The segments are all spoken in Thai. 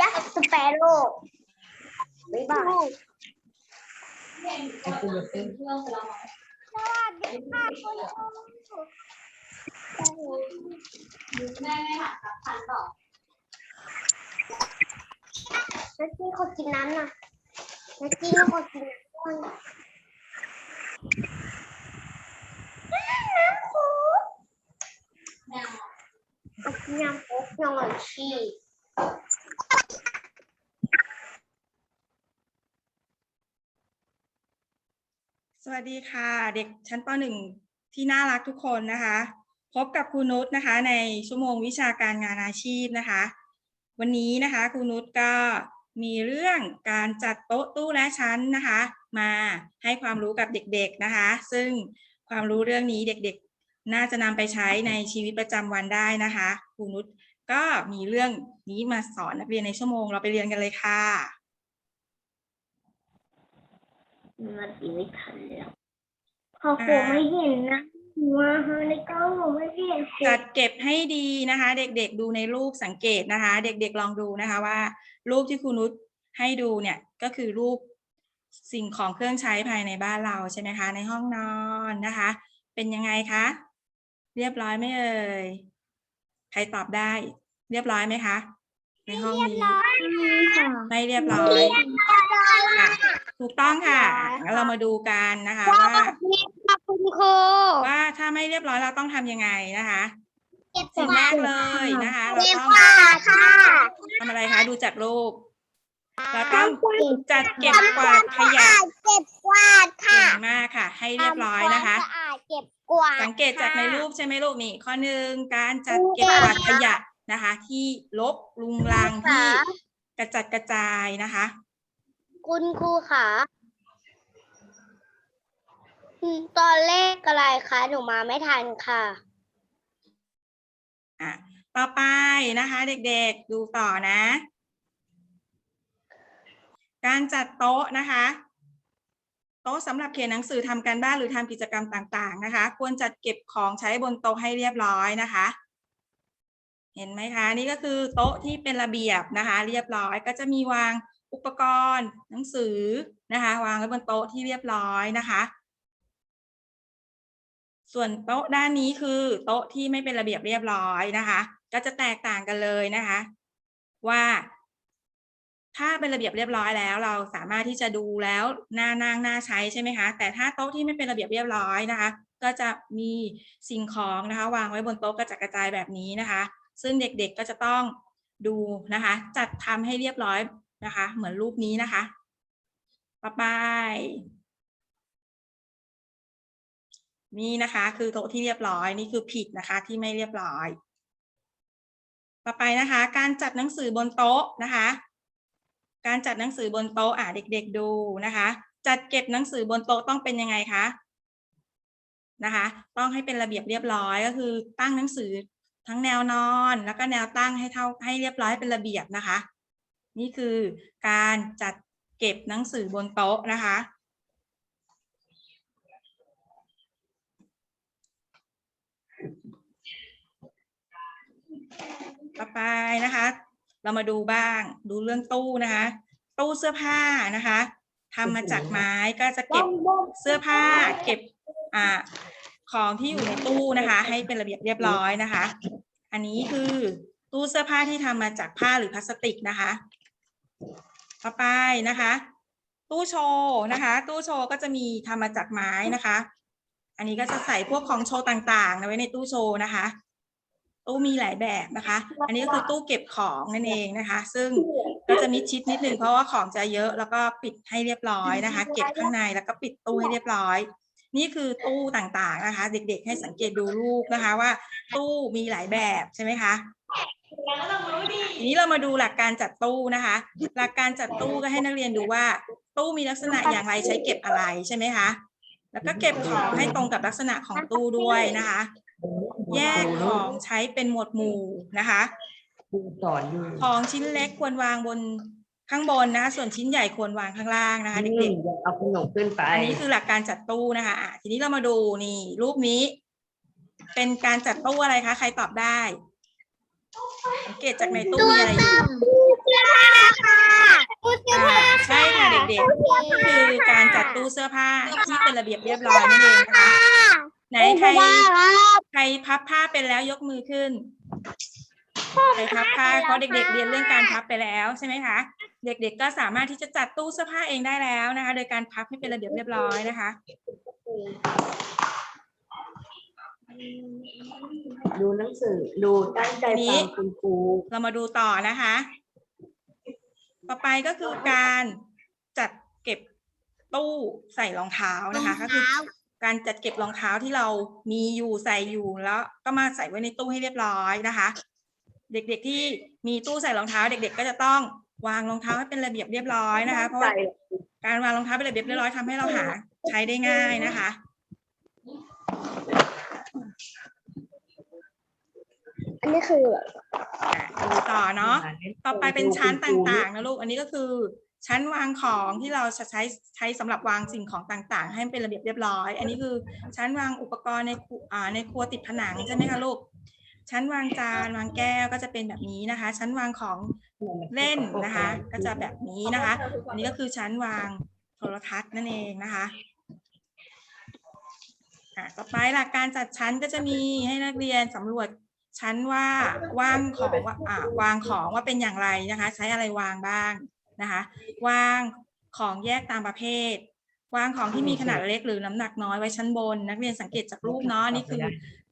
ยักษ์สเปโร่บ๊ายบายไอ้คุณอย่าเพิ่งสวัสดีค่ะคุณครูแม่ไม่หัดกับพันต่อนักกี้เขากินน้ำนะนักกี้เขากินน้ำด้วยน้ำโค้ก แมวนักกี้น้ำโค้กน้องชีสวัสดีค่ะ เด็กชั้นป .1 ที่น่ารักทุกคนนะคะ พบกับครูนุชนะคะ ในชั่วโมงวิชาการงานอาชีพนะคะ วันนี้นะคะครูนุชก็มีเรื่องการจัดโต๊ะตู้และชั้นนะคะ มาให้ความรู้กับเด็กๆนะคะ ซึ่งความรู้เรื่องนี้เด็กๆ น่าจะนำไปใช้ในชีวิตประจำวันได้นะคะครูนุชก็มีเรื่องนี้มาสอนนักเรียนในชั่วโมงเราไปเรียนกันเลยค่ะมันอีไม่ทันแล้วพอครูไม่เห็นนะว่าในกล้องหนูไม่เห็นจัดเก็บให้ดีนะคะ เด็กๆดูในรูปสังเกตนะคะ เด็กๆลองดูนะคะว่า รูปที่ครูนุชให้ดูเนี่ยก็คือรูปสิ่งของเครื่องใช้ภายในบ้านเราใช่ไหมคะ ในห้องนอนนะคะ เป็นยังไงคะ เรียบร้อยไหมเอ่ย ใครตอบได้ เรียบร้อยไหมคะ ในห้องนี้ค่ะไม่เรียบร้อยค่ะถูกต้องค่ะงั้นเรามาดูกันนะคะว่าขอบคุณครูว่าถ้าไม่เรียบร้อยเราต้องทำยังไงนะคะเก็บสิ่งแรกเลยนะคะ เราเก็บต้องกวาดค่ะทำอะไรคะ ดูจากรูปเราต้องจัดเก็บกวาดขยะเก็บกวาดเก่ค่ะงมากค่ะ ให้เรียบร้อยนะคะ ก็บกวาดสังเกตจากในรูปใช่ไหมลูกนี่ข้อหนึ่งการจัดเก็บกวาดขยะนะคะ ที่ลบลุงลังที่กระจัดกระจายนะคะ คุณครูค่ะอืมตอนเลขอะไรคะหนูมาไม่ทันค่ะอะต่อไปนะคะ เด็กๆดูต่อนะ การจัดโต๊ะนะคะ โต๊ะสำหรับเขียนหนังสือทำการบ้านหรือทำกิจกรรมต่างๆนะคะ ควรจัดเก็บของใช้บนโต๊ะให้เรียบร้อยนะคะ เห็นไหมคะนี่ก็คือโต๊ะที่เป็นระเบียบนะคะ เรียบร้อยก็จะมีวางอุปกรณ์ หนังสือนะคะ วางไว้บนโต๊ะที่เรียบร้อยนะคะ ส่วนโต๊ะด้านนี้คือโต๊ะที่ไม่เป็นระเบียบเรียบร้อยนะคะ ก็จะแตกต่างกันเลยนะคะ ว่า ถ้าเป็นระเบียบเรียบร้อยแล้ว เราสามารถที่จะดูแล้วหน้านั่งหน้าใช้ใช่ไหมคะแต่ถ้าโต๊ะที่ไม่เป็นระเบียบเรียบร้อยนะคะ ก็จะมีสิ่งของนะคะวางไว้บนโต๊ะกระจัดกระจายแบบนี้นะคะ ซึ่งเด็กๆก็จะต้องดูนะคะ จัดทำให้เรียบร้อยนะคะ เหมือนรูปนี้นะคะต่อไปนี่นะคะ คือโต๊ะที่เรียบร้อยนี่คือผิดนะคะที่ไม่เรียบร้อย ต่อไปนะคะ การจัดหนังสือบนโต๊ะนะคะ การจัดหนังสือบนโต๊ะอะเด็ก ๆ ดูนะคะ จัดเก็บหนังสือบนโต๊ะต้องเป็นยังไงคะนะคะ ต้องให้เป็นระเบียบเรียบร้อยก็คือตั้งหนังสือทั้งแนวนอนแล้วก็แนวตั้งให้เท่าให้เรียบร้อยเป็นระเบียบนะคะ นี่คือการจัดเก็บหนังสือบนโต๊ะนะคะ ต่อไปนะคะ เรามาดูบ้าง ดูเรื่องตู้นะคะ ตู้เสื้อผ้านะคะทำมาจากไม้ก็จะเก็บเสื้อผ้า เก็บอ่าของที่อยู่ในตู้นะคะ ให้เป็นระเบียบเรียบร้อยนะคะ อันนี้คือตู้เสื้อผ้าที่ทำมาจากผ้าหรือพลาสติกนะคะ ต่อไปนะคะ ตู้โชว์นะคะ ตู้โชว์ก็จะมีทำมาจากไม้นะคะ อันนี้ก็จะใส่พวกของโชว์ต่างๆไว้ในตู้โชว์นะคะ ตู้มีหลายแบบนะคะ อันนี้ก็คือตู้เก็บของนั่นเองนะคะ ซึ่งก็จะมิดชิดนิดนึงเพราะว่าของจะเยอะแล้วก็ปิดให้เรียบร้อยนะคะ เก็บข้างในแล้วก็ปิดตู้ให้เรียบร้อย นี่คือตู้ต่างๆนะคะ เด็กๆ ให้สังเกตดูรูปนะคะว่า ตู้มีหลายแบบใช่ไหมคะทีนี้เรามาดูหลักการจัดตู้นะคะ หลักการจัดตู้ก็ให้นักเรียนดูว่า ตู้มีลักษณะอย่างไรใช้เก็บอะไรใช่ไหมคะแล้วก็เก็บของให้ตรงกับลักษณะของตู้ด้วยนะคะ แยกของใช้เป็นหมวดหมู่นะคะครูสอนอยู่ของชิ้นเล็กควรวางบนข้างบนนะคะ ส่วนชิ้นใหญ่ควรวางข้างล่างนะคะนี่เด็กอย่าเอาขนมขึ้นไปๆอันนี้คือหลักการจัดตู้นะคะอะทีนี้เรามาดูนี่ รูปนี้ เป็นการจัดตู้อะไรคะ ใครตอบได้สังเกตจากในตู้มีอะไรอยู่เสื้อผ้าค่ะตู้เสื้ออ่าผ้าใช่ค่ะเด็กๆก็คือการจัดตู้เสื้อผ้าที่เป็นระเบียบเรียบร้อยนั่นเองนะคะ ไหนใครใครพับผ้าเป็นแล้วยกมือขึ้นใครพับผ้าเพราะเด็ก ๆ เรียนเรื่องการพับไปแล้วใช่ไหมคะเด็ก ๆ ก็สามารถที่จะจัดตู้เสื้อผ้าเองได้แล้วนะคะ โดยการพับให้เป็นระเบียบเรียบร้อยนะคะ ดูหนังสือดูตั้งใจอันนี้ฟังคุณครูเรามาดูต่อนะคะ ต่อไปก็คือการจัดเก็บตู้ใส่รองเท้านะคะก็คือ การจัดเก็บรองเท้าที่เรามีอยู่ใส่อยู่แล้วก็มาใส่ไว้ในตู้ให้เรียบร้อยนะคะ เด็กๆที่มีตู้ใส่รองเท้า เด็ก ๆ ก็จะต้องวางรองเท้าให้เป็นระเบียบเรียบร้อยนะคะ เพราะว่าการวางรองเท้าเป็นระเบียบเรียบร้อยทำให้เราหาใช้ได้ง่ายนะคะ อันนี้คืออะดูต่อเนาะ ต่อไปเป็นชั้นต่างๆนะลูก อันนี้ก็คือ ชั้นวางของที่เราจะใช้ใช้สำหรับวางสิ่งของต่างๆ ให้มันเป็นระเบียบเรียบร้อย อันนี้คือชั้นวางอุปกรณ์ในอ่าในครัวติดผนังใช่ไหมคะลูก ชั้นวางจานวางแก้วก็จะเป็นแบบนี้นะคะ ชั้นวางของเล่นนะคะ ก็จะแบบนี้นะคะ อันนี้ก็คือชั้นวางโทรทัศน์นั่นเองนะคะต่อไปหลักการจัดชั้นก็จะมีให้นักเรียนสำรวจชั้นว่าวางของว่าวางของว่าเป็นอย่างไรนะคะ ใช้อะไรวางบ้าง นะคะ วางของแยกตามประเภท วางของที่มีขนาดเล็กหรือน้ำหนักน้อยไว้ชั้นบน นักเรียนสังเกตจากรูปเนาะนี่คือ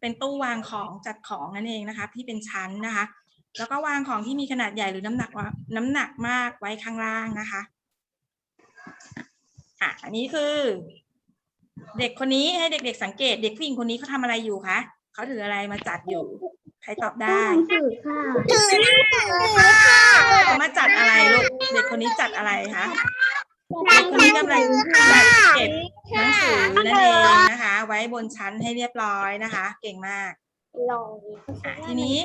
เป็นตู้วางของจัดของนั่นเองนะคะ ที่เป็นชั้นนะคะ แล้วก็วางของที่มีขนาดใหญ่หรือน้ำหนักว่าน้ำหนักมากไว้ข้างล่างนะคะอะอันนี้คือ เด็กคนนี้ให้เด็กๆสังเกต เด็กผู้หญิงคนนี้เขาทำอะไรอยู่คะเขาถืออะไรมาจัดอยู่ ใครตอบได้ถือค่ะถือหนังสือค่ะเขามาจัดอะไรลูกเด็กคนนี้จัดอะไรคะเด็กคนนี้กำลังจัดเก็บหนังสือนั่นเองนะคะ ไว้บนชั้นให้เรียบร้อยนะคะ เก่งมากลองอะทีนี้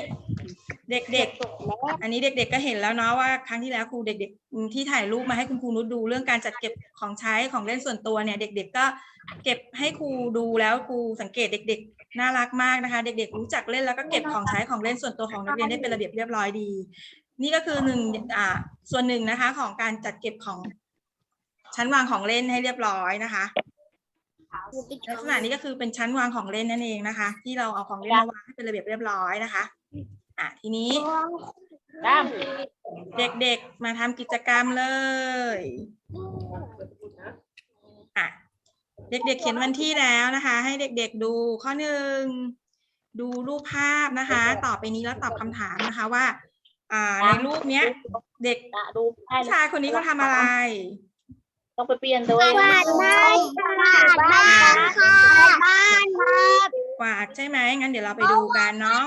เด็กๆ อันนี้เด็ก ๆ ก็เห็นแล้วเนาะว่าครั้งที่แล้วครูเด็ก ๆ ที่ถ่ายรูปมาให้คุณครูนุชดูเรื่องการจัดเก็บของใช้ของเล่นส่วนตัวเนี่ย เด็ก ๆ ก็เก็บให้ครูดูแล้วครูสังเกตเด็กๆ น่ารักมากนะคะ เด็กๆ รู้จักเล่นแล้วก็เก็บของใช้ของเล่นส่วนตัวของนักเรียนได้เป็นระเบียบเรียบร้อยดี นี่ก็คือหนึ่งอ่าส่วนหนึ่งนะคะ ของการจัดเก็บของชั้นวางของเล่นให้เรียบร้อยนะคะลักษณะนี้ก็คือเป็นชั้นวางของเล่นนั่นเองนะคะ ที่เราเอาของเล่นมาวางให้เป็นระเบียบเรียบร้อยนะคะ อะทีนี้เด็กๆมาทำกิจกรรมเลยอะ เด็กๆเขียนวันที่แล้วนะคะ ให้เด็กๆดูข้อหนึ่งดูรูปภาพนะคะ ต่อไปนี้แล้วตอบคำถามนะคะว่า อ่าในรูปเนี้ย เด็กดูได้ผู้ชายคนนี้เขาทำอะไร ต้องไปเปลี่ยนด้วยวาดบ้านวาดบ้านค่ะบ้านครับกวาดใช่ไหมงั้นเดี๋ยวเราไปดูกันเนาะ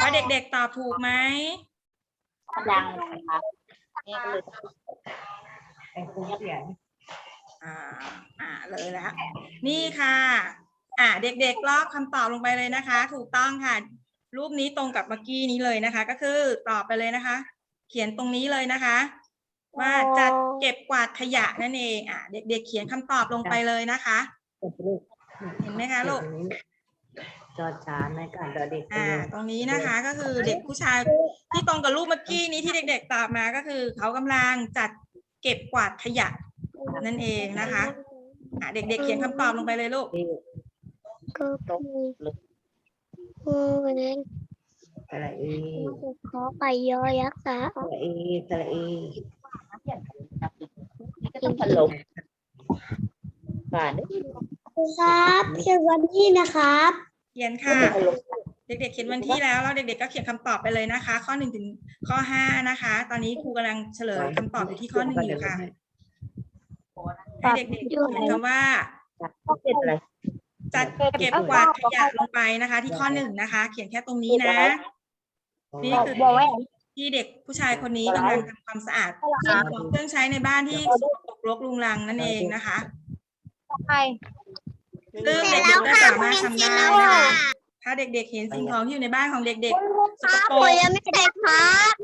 ว่าเด็กๆตอบถูกไหมยังนะคะนี่ก็เลยไอ้ครูเขียน อ่าอ่าเลยแล้วนี่ค่ะ อ่าเด็กๆลอกคำตอบลงไปเลยนะคะ ถูกต้องค่ะ รูปนี้ตรงกับเมื่อกี้นี้เลยนะคะ ก็คือตอบไปเลยนะคะ เขียนตรงนี้เลยนะคะ ว่าจัดเก็บกวาดขยะนั่นเองอ่าเด็กๆเขียนคำตอบลงไปเลยนะคะเก็บลูกเห็นไหมคะลูกจอจานในการจอเด็กอ่าตรงนี้นะคะก็คือเด็กผู้ชายที่ตรงกับรูปเมื่อกี้นี้ที่เด็ก ๆตอบมาก็คือ เขากำลังจัดเก็บกวาดขยะ นั่นเองนะคะอ่าเด็กๆ เขียนคำตอบลงไปเลยลูก ก็คือคือเลยสระเอขอไก่ยอยักษ์สาสระเอสระเอนี่ก็ต้องพัดลมป่านนี้ครับเขียนวันที่นะครับ เขียนค่ะพัดลมเด็กๆ เขียนวันที่แล้วแล้วเด็กๆ ก็เขียนคำตอบไปเลยนะคะ ข้อหนึ่งถึงข้อห้านะคะ ตอนนี้ครูกำลังเฉลยคำตอบอยู่ที่ข้อหนึ่งอยู่ค่ะ ให้เด็กๆเขียนคำว่าเป็นอะไรจัดเก็บกวาดขยะลงไปนะคะ ที่ข้อหนึ่งนะคะ เขียนแค่ตรงนี้นะ นี่คือที่เด็กผู้ชายคนนี้กำลังทำความสะอาดสิ่งของเครื่องใช้ในบ้านที่สกปรกรกรุงรังนั่นเองนะคะใช่ซึ่งเด็กๆก็สามารถทำได้นะคะถ้าเด็กๆ เห็นสิ่งของที่อยู่ในบ้านของเด็กๆสกปรผมกยังไม่ได้ครับ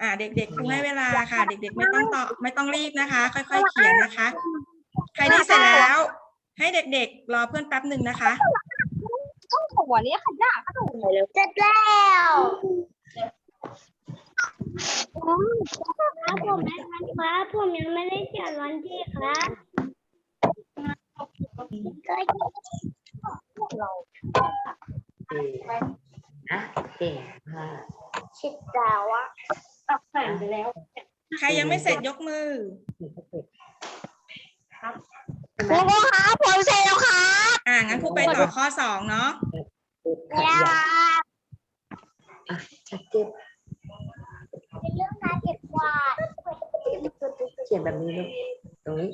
อ่าเด็กๆครูให้เวลาค่ะ เด็กๆ ไม่ต้องต่อไม่ต้องรีบนะคะ ค่อย ๆ เขียนนะคะใค รที่เสร็จแล้ว ให้เด็กๆ รอเพื่อนแป๊บหนึ่งนะคะหัวนี้ขยะก็ถูกเลยเสร็จแล้วครับผมไม่ทันครับผมยังไม่ได้เขียนวันที่ครับก็อะเก่งมากคิดดาวอะออกผ่านไปแล้ว ใครยังไม่เสร็จยกมือมีสเต็ป ครูครับผมเสร็จแล้วครับอ่างั้นครูไปต่อข้อสองเนาะอะชัดเจนเป็นเรื่องการเก็บกวาดเขียนแบบนี้ลูกตรงนี้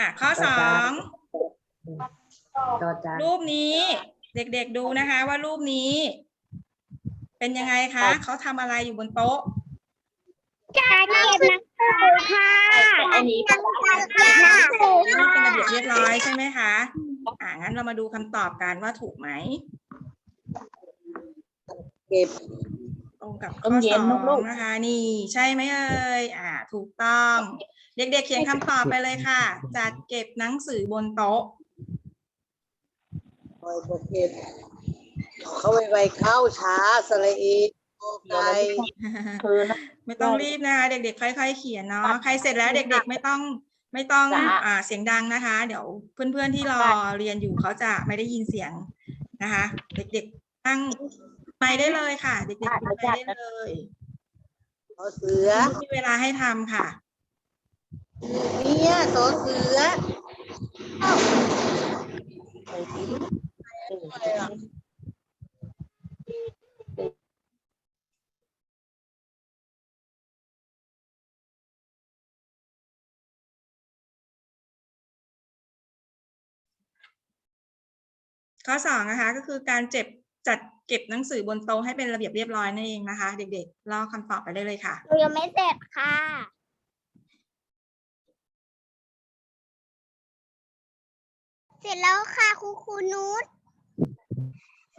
อะข้อสองจอจานรูปนี้ เด็กๆดูนะคะ ว่ารูปนี้ เป็นยังไงคะเขาทำอะไรอยู่บนโต๊ะการเก็บหนังสือ ค่ะอันนี้เป็นการเก็บหนังสืออันนี้เป็นระเบียบเรียบร้อยใช่ไหมคะอ่างั้นเรามาดูคำตอบกันว่าถูกไหมเก็บตรงกับต้ข้อมเย็สนอลูงกนะคะนี่ ใช่ไหมเอ่ยอ่า ถูกต้อง เด็กๆเขียนคำตอบไปเลยค่ะ จัดเก็บหนังสือบนโต๊ะคอยบอกเก็บเขาไวไวๆเข้าช้าสระอีโอ ไกคือนะไม่ต้องรีบนะคะเด็กๆค่อยๆเขียนเนาะใครเสร็จแล้วเด็ก ๆ ไม่ต้องไม่ต้องจ้ะอ่าเสียงดังนะคะ เดี๋ยวเพื่อนๆที่รอเรียนอยู่เขาจะไม่ได้ยินเสียงนะคะ เด็กๆตั้งไมค์ได้เลยค่ะ เด็กๆปิดไมค์ได้เลยเขาเสือมีเวลาให้ทำค่ะเนี่ยสอเสือ ข้อสองนะคะก็คือการเจ็บจัดเก็บหนังสือบนโต๊ะให้เป็นระเบียบเรียบร้อยนั่นเองนะคะ เด็กๆลอกคำตอบไปได้เลยค่ะหนูยังไม่เสร็จค่ะ เสร็จแล้วค่ะครูครูนุช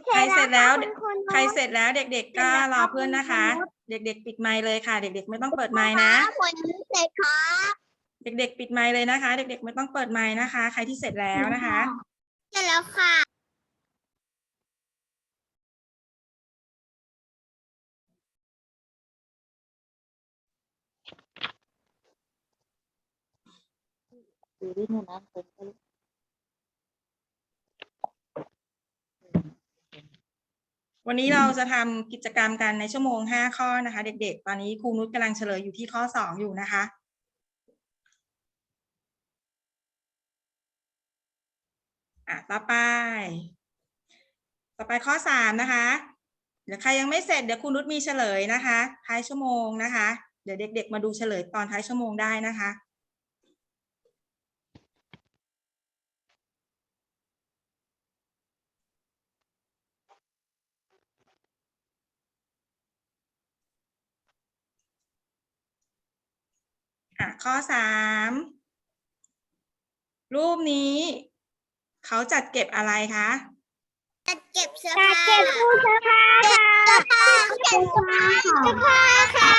ใครเสร็จแล้วคุณครูนุช ใครเสร็จแล้วเด็ก ๆ ก็รอเพื่อนนะคะ เด็ก ๆ ปิดไมค์เลยค่ะ เด็ก ๆ ไม่ต้องเปิดไมค์นะผมยังไม่เสร็จครับเด็ก ๆ ปิดไมค์เลยนะคะ เด็ก ๆ ไม่ต้องเปิดไมค์นะคะ ใครที่เสร็จแล้วนะคะ เสร็จแล้วค่ะ คือที่นู่นนะเป็นก็วันนี้เราจะทำกิจกรรมกันในชั่วโมงห้าข้อนะคะ เด็กๆ ตอนนี้ครูนุชกำลังเฉลยอยู่ที่ข้อสองอยู่นะคะ อะ ต่อไป ต่อไปข้อสามนะคะ เดี๋ยวใครยังไม่เสร็จเดี๋ยวครูนุชมีเฉลยนะคะ ท้ายชั่วโมงนะคะ เดี๋ยวเด็ก ๆ มาดูเฉลยตอนท้ายชั่วโมงได้นะคะ ข้อสามรูปนี้ เขาจัดเก็บอะไรคะเก็บเสื้อผ้าเก็บตู้เสื้อผ้าค่ะเก็บเสื้อผ้าเสื้อผ้าค่ะ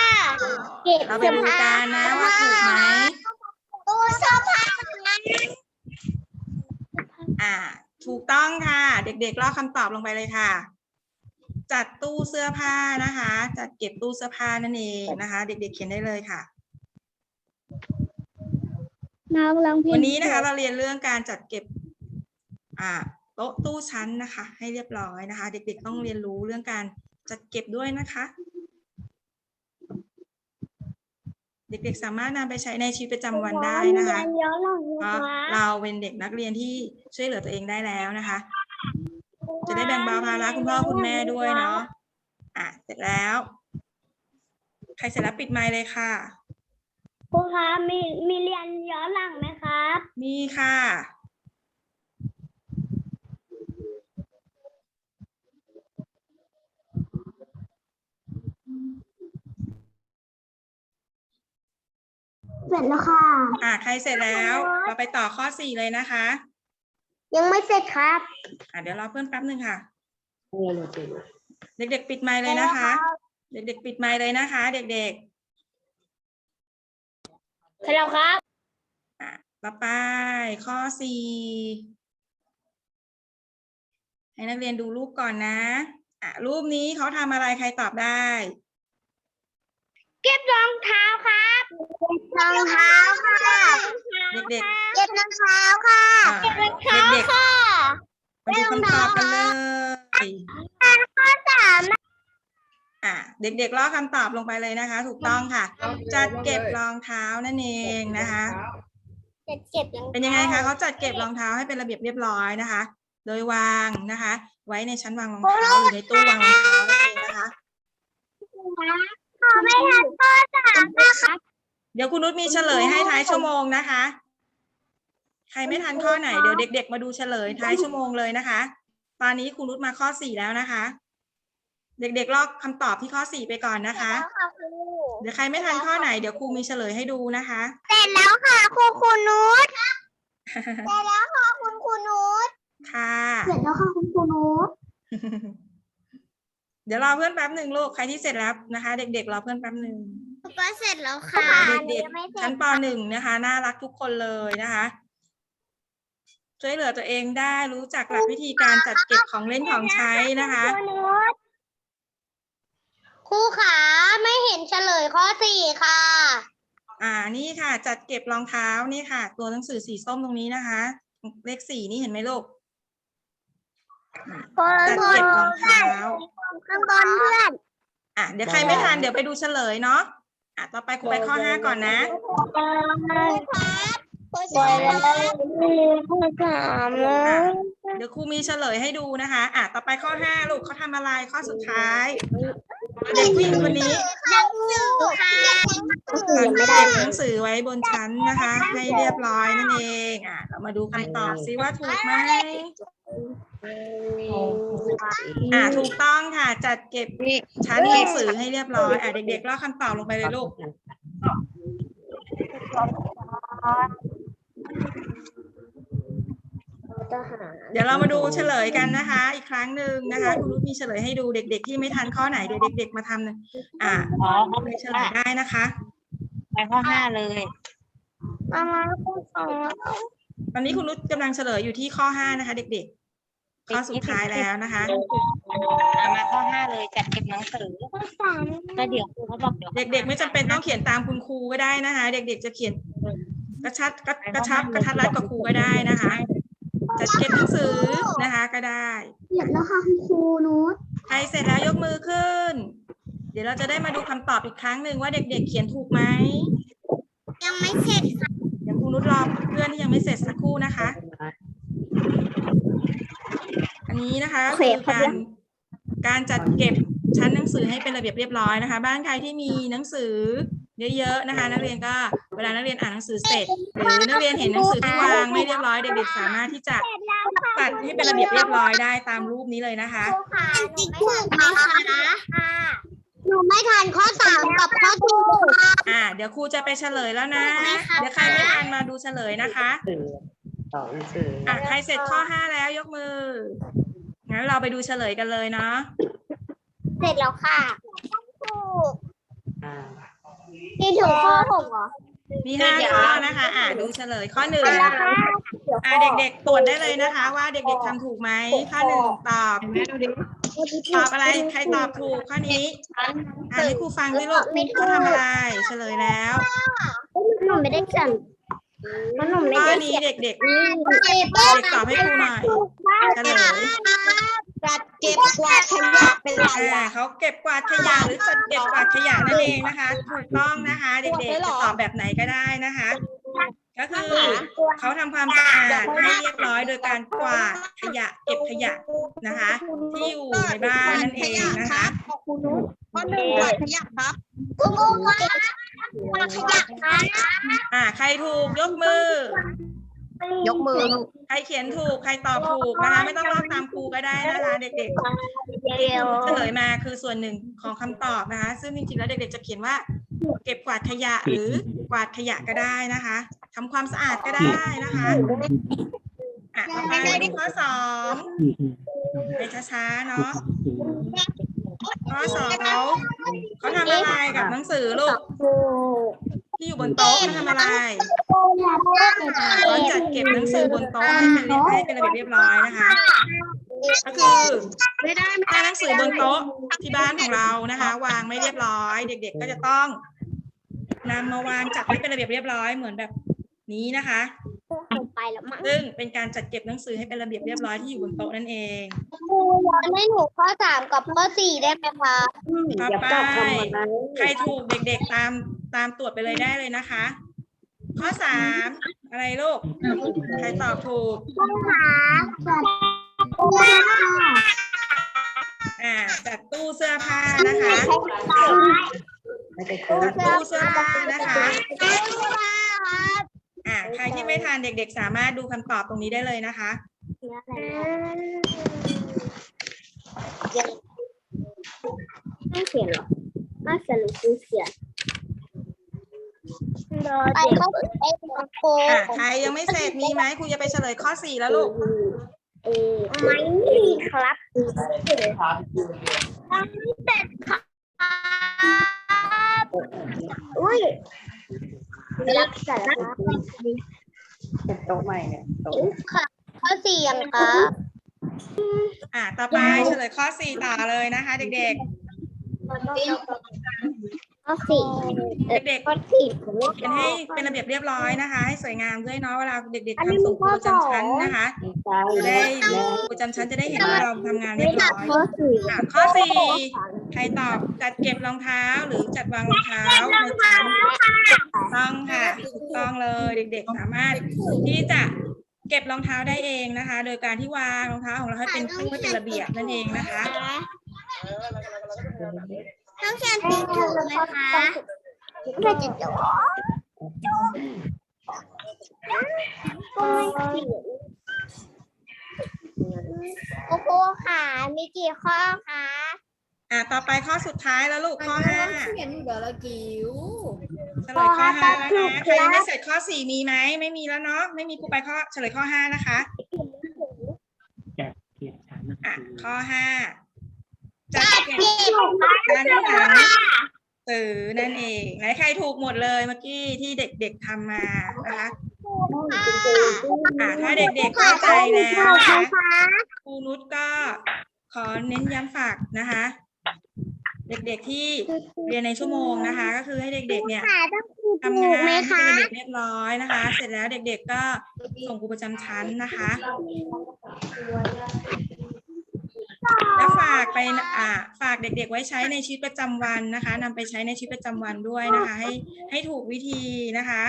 เก็บเราไปเสื้อดูผ้ากันนะว่าถูกไหมตู้เสื้อผ้าอ่า ถูกต้องค่ะ เด็กๆลอกคำตอบลงไปเลยค่ะ จัดตู้เสื้อผ้านะคะ จัดเก็บตู้เสื้อผ้านั่นเองนะคะ เด็ก ๆ เขียนได้เลยค่ะ น้องร้องเพลงวันนี้นะคะ เราเรียนเรื่องการจัดเก็บ อ่า โต๊ะตู้ชั้นนะคะ ให้เรียบร้อยนะคะ เด็กๆต้องเรียนรู้เรื่องการจัดเก็บด้วยนะคะ เด็กๆสามารถนำไปใช้ในชีวิตประจำวันได้นะคะเพราะเราเป็นเด็กนักเรียนที่ช่วยเหลือตัวเองได้แล้วนะคะ จะได้แบ่งเบาภาระคุณพ่อคุณแม่ด้วยเนาะอะเสร็จแล้ว ใครเสร็จแล้วปิดไมค์เลยค่ะ ครูคะมีมีเรียนย้อนหลังไหมครับมีค่ะ เสร็จแล้วค่ะ อะใครเสร็จแล้ว เราไปต่อข้อสี่เลยนะคะ ยังไม่เสร็จครับอะเดี๋ยวรอเพื่อนแป๊บหนึ่งค่ะเนี่ยเลยเป็นเด็กๆ ปิดไมค์เลยนะคะ เด็กๆ ปิดไมค์เลยนะคะ เด็กเสร็จแล้วครับๆอะต่อไปข้อสี่ให้นักเรียนดูรูปก่อนนะ อะ รูปนี้เขาทำอะไรใครตอบได้ เก็บรองเท้าครับรองเท้าค่ะเด็กเก็บรองเท้าค่ะอ่าเก็บรองเท้าเด็กๆค่ะ ๆมาดูคำตอบกันเลย ข้อสาม อะ เด็กๆลอกคำตอบลงไปเลยนะคะ ถูกต้องค่ะ จัดเก็บรองเท้านั่นเองนะคะจะเก็บรองท้าเป็นยังไงคะเขาจัดเก็บรองเท้าให้เป็นระเบียบเรียบร้อยนะคะ โดยวางนะคะ ไว้ในชั้นวางรองเท้าหรือในตู้วางรองเท้านั่นเองนะคะขอไม่ทันข้อสามนะคะเดี๋ยวคุณนุชมีเฉลยให้ท้ายชั่วโมงนะคะ ใครไม่ทันข้อไหนเดี๋ยวเด็ก ๆ มาดูเฉลยท้ายชั่วโมงเลยนะคะ ตอนนี้คุณนุชมาข้อสี่แล้วนะคะ เด็กๆลอกคำตอบที่ข้อสี่ไปก่อนนะคะ แล้วค่ะครูเดี๋ยวใครไม่ทันข้อไหนเดี๋ยวครูมีเฉลยให้ดูนะคะ เสร็จแล้วค่ะครูครูนุชเสร็จแล้วค่ะคุณครูนุชค่ะ เสร็จแล้วค่ะคุณครูนุชเดี๋ยวรอเพื่อนแป๊บหนึ่งลูกใครที่เสร็จแล้วนะคะ เด็กๆรอเพื่อนแป๊บหนึ่งก็เสร็จแล้วค่ะ เด็กๆชั้นปหนึ่งนะคะ น่ารักทุกคนเลยนะคะช่วยเหลือตัวเองได้รู้จักหลักวิธีการจัดเก็บของเล่นของใช้นะคะ ครูนุช ครูขาไม่เห็นเฉลยข้อสี่ค่ะ อ่านี่ค่ะ จัดเก็บรองเท้านี่ค่ะ ตัวหนังสือสีส้มตรงนี้นะคะ เลขสี่นี่เห็นไหมลูกจัดเก็บรองเท้าข้างบนเพื่อน อะเดี๋ยวใครไม่ทันเดี๋ยวไปดูเฉลยเนาะอะต่อไปครูไปข้อห้าก่อนนะข้อสามข้อสามนะเดี๋ยวครูมีเฉลยให้ดูนะคะ อะต่อไปข้อห้าลูกเขาทำอะไรข้อสุดท้าย เด็กผู้หญิงคนนี้หนังสือค่ะเก็บหนังสือไว้บนชั้นนะคะ ให้เรียบร้อยนั่นเองอะเรามาดูคำตอบซิว่าถูกไหมอะถูกต้องค่ะ จัดเก็บชั้นหนังสือให้เรียบร้อยอะเด็กๆลอกคำตอบลงไปเลยลูก เดี๋ยวเรามาดูเฉลยกันนะคะ อีกครั้งหนึ่งนะคะคุณรุ่มีเฉลยให้ดูเด็ก ๆ ที่ไม่ทันข้อไหนเดี๋ยวเด็ก ๆ มาทำนะอ่าอ๋อเขาไปไปเฉลยได้นะคะ ไปข้อห้าเลยประมาณข้อสองตอนนี้คุณนุชกำลังเฉลยอยู่ที่ข้อห้านะคะ เด็ก ๆ ข้อสุดท้ายแล้วนะคะเอามาข้อห้าเลยจัดเก็บหนังสือข้อสามแล้วเดี๋ยวครูเขาบอกเดี๋ยวเด็ก ๆ ไม่จำเป็นต้องเขียนตามคุณครูก็ได้นะคะ เด็ก ๆ จะเขียนกระชัดกระกระชับกระทัดรัดกับครูก็ได้นะคะ จัดเก็บหนังสือนะคะก็ได้เสร็จแล้วค่ะคุณครูนุชใครเสร็จแล้วยกมือขึ้น เดี๋ยวเราจะได้มาดูคำตอบอีกครั้งหนึ่งว่าเด็ก ๆ เขียนถูกไหมยังไม่เสร็จค่ะเดี๋ยวครูนุชรอเพื่อนที่ยังไม่เสร็จสักครู่นะคะ อันนี้นะคะก็คือการการจัดเก็บชั้นหนังสือให้เป็นระเบียบเรียบร้อยนะคะ บ้านใครที่มีหนังสือ เยอะๆนะคะ นักเรียนก็เวลานักเรียนอ่านหนังสือเสร็จ หรือนักเรียนเห็นหนังสือที่วางไม่เรียบร้อยเด็กๆสามารถที่จะตัดให้เป็นระเบียบเรียบร้อยได้ตามรูปนี้เลยนะคะครูค่ะหนูไม่ทันค่ะหนูไม่ทันข้อสามกับข้อสี่ค่ะอ่า เดี๋ยวครูจะไปเฉลยแล้วนะ เดี๋ยวใครไม่ทันมาดูเฉลยนะคะสื่อสองสื่ออะใครเสร็จข้อห้าแล้วยกมือ งั้นเราไปดูเฉลยกันเลยเนาะ เสร็จแล้วค่ะถูกอ่า นี่ถึงข้อหกเหรอมีห้าข้อนะคะ อ่าดูเฉลยข้อหนึ่งแล้วค่ะอ่าเด็กๆตรวจได้เลยนะคะ ว่าเด็กๆทำถูกไหมข้อหนึ่งตอบตอบอะไรใครตอบถูกข้อนี้อ่าให้ครูฟังด้วยลูกเขาทำอะไรเฉลยแล้วหนูไม่ได้เขียนหนูไม่ข้อได้นี้เขียนเด็กๆเด็เด็กตอบให้ครูหน่อยเฉลย จัดเก็บกวาดขยะเป็นไรอ่าเขาเก็บกวาดขยะหรือจัดเก็บกวาดขยะนั่นเองนะคะถูกต้องนะคะ เด็กๆจะตอบแบบไหนก็ได้นะคะ ก็คือเขาทำความสะอาดให้เรียบร้อยโดยการกวาดขยะเก็บขยะนะคะ ที่อยู่ในบ้านนั่นเองนะคะข้อหนึ่งกวาดขยะครับคุณครูคะวางขยะค่ะอ่าใครถูกยกมือ ยกมือใครเขียนถูกใครตอบถูกนะคะไม่ต้องลอกตามครูก็ได้นะคะเด็กๆเฉลยมาคือส่วนหนึ่งของคำตอบนะคะ ซึ่งจริงๆแล้วเด็กๆจะเขียนว่า เก็บกวาดขยะหรือกวาดขยะก็ได้นะคะทำความสะอาดก็ได้นะคะอะต่อไปที่ข้อสองไปช้าๆเนาะข้อสองเขาเขาทำอะไรกับหนังสือลูกถูก ที่อยู่บนโต๊ะเขาทำอะไรอ่าเขาจัดเก็บหนังสือบนโต๊ะให้เป็นเรียบให้เป็นระเบียบเรียบร้อยนะคะ ก็คือถ้าหนังสือบนโต๊ะที่บ้านของเรานะคะ วางไม่เรียบร้อย เด็ก ๆ ก็จะต้องนำมาวางจัดให้เป็นระเบียบเรียบร้อยเหมือนแบบนี้นะคะไปแล้วมั้งซึ่งเป็นการจัดเก็บหนังสือให้เป็นระเบียบเรียบร้อยที่อยู่บนโต๊ะนั่นเองครูย้อนให้หนูข้อสามกับข้อสี่ได้ไหมคะต่ออย่าไปกลับทำมันนะใครถูกเด็กๆตาม ตามตรวจไปเลยได้เลยนะคะ ข้อสามอะไรลูก ใครตอบถูกครูขาครูค่ะอ่าจัดตู้เสื้อผ้านะคะไม่ได้คือจัดตู้เสื้อผ้านะคะครูค่ะครับอ่าใครที่ไม่ทานเด็กๆ สามารถดูคำตอบตรงนี้ได้เลยนะคะ ไม่เขียนหรอไม่เขียนหรือครูเขียน ไปข้อสี่ไอ้ของครูอ่าใครยังไม่เสร็จมีไหมครูจะไปเฉลยข้อสี่แล้วลูกไม่มีครับไม่เสร็จครับอุ้ยรับสารภาพโต๊ะใหม่เนี่ยโต๊ะค่ะข้อสี่ยังคะอ่าต่อไปเฉลยข้อสี่ต่อเลยนะคะ เด็กๆ ข้อสี่ๆเด็กข้อสี่ผมไม่ๆเป็นให้เป็นระเบียบเรียบร้อยนะคะ ให้สวยงามด้วยเนาะเวลาเด็ก ๆทำส่งครูประจำชั้นนะคะใช่จะแล้ได้วครูประจำชั้นจะได้เห็นว่าเราทำงานเรียบร้อยข้อสี่อะข้อสี่ใครตอบจัดเก็บรองเท้าหรือจัดวางรองเท้าบนชั้นถูกต้องค่ะถูกต้องเลยเด็ก ๆ สามารถที่จะเก็บรองเท้าได้เองนะคะ โดยการที่วางรองเท้าของเราให้เป็นตู้ให้เป็นระเบียบนั่นเองนะคะ ต้องเขียนตีถูกไหมคะไม่จะจบก็ไม่เขียนโอ้โหค่ะ มีกี่ข้อคะอะต่อไปข้อสุดท้ายแล้วลูกข้อห้าเขียนอยู่เดี๋ยวละกิ๋วเฉลยข้อห้าแล้วนะใครยังไม่เสร็จข้อสี่มีไหมไม่มีแล้วเนาะไม่มีครูไปข้อเฉลยข้อห้านะคะจัดเกียรติฐานนักอะเรียนข้อห้า จัดเก็บเจ็ดการอ่านสื่อนั่นเองไหนใครถูกหมดเลยเมื่อกี้ที่เด็กๆทำมานะคะอ่าถ้าเด็กๆเข้าใจแล้วนะคะครูนุชก็ขอเน้นย้ำฝากนะคะ เด็กๆที่เรียนในชั่วโมงนะคะ ก็คือให้เด็กๆเนี่ยทำงานให้เป็นเบียบเรียบร้อยนะคะ เสร็จแล้วเด็กๆก็ส่งครูประจำชั้นนะคะ แล้วฝากไปอ่าฝากเด็กๆไว้ใช้ในชีวิตประจำวันนะคะนำไปใช้ในชีวิตประจำวันด้วยนะคะ ให้ให้ถูกวิธีนะคะ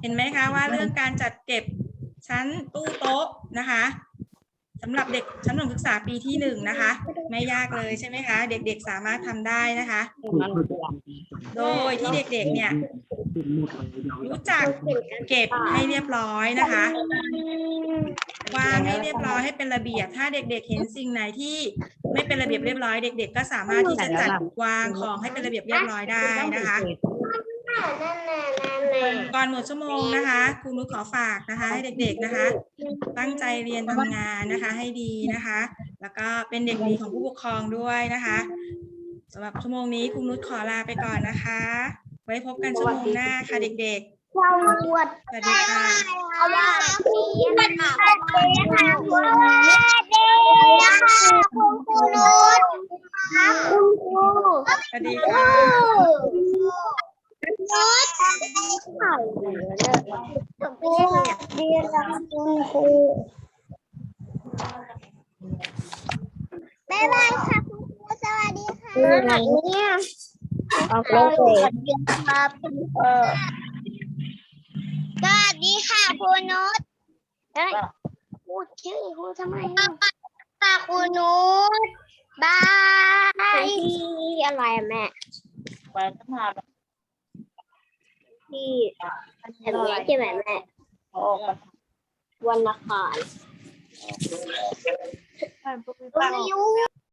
เห็นไหมคะว่าเรื่องการจัดเก็บชั้นตู้โต๊ะนะคะสำหรับเด็กชั้นประถมศึกษาปีที่หนึ่งนะคะ ไม่ยากเลยใช่ไหมคะ เด็กๆสามารถทำได้นะคะ โดยที่เด็กๆเนี่ย รู้จักเก็บให้เรียบร้อยนะคะวางให้เรียบร้อยให้เป็นระเบียบ ถ้าเด็กๆเห็นสิ่งไหนที่ไม่เป็นระเบียบเรียบร้อย เด็ก ๆ ก็สามารถที่จะจัดวางของให้เป็นระเบียบเรียบร้อยได้นะคะก่อนหมดชั่วโมงนะคะครูนุชขอฝากนะคะ ให้เด็ก ๆนะคะ ตั้งใจเรียนทำงานนะคะ ให้ดีนะคะ แล้วก็เป็นเด็กดีของผู้ปกครองด้วยนะคะสำหรับชั่วโมงนี้ครูนุชขอลาไปก่อนนะคะ ไว้พบกันชั่วโมงหน้าค่ะเด็กเราบวชๆสวัสดีค่ะเอาว่าปีค่ะค่ะคุณเด็กค่ะคุณครูนุชครับคุณครูสวัสดีค่ะนุชไข่ผมไม่ได้เรียนรับคุณครูบ๊ายบายค่ะคุณครูสวัสดีค่ะ เนี่ย ออกเลยครับเออสวัสดีค่ะครูนุชเอ้ยพูดชื่อครูทำไมค่ะครูนุชบายอะไรอะแม่ไปต้องมาที่แบบนี้ใช่ไหมแม่ออกมาวันละครไปปุ๊บไม่รู้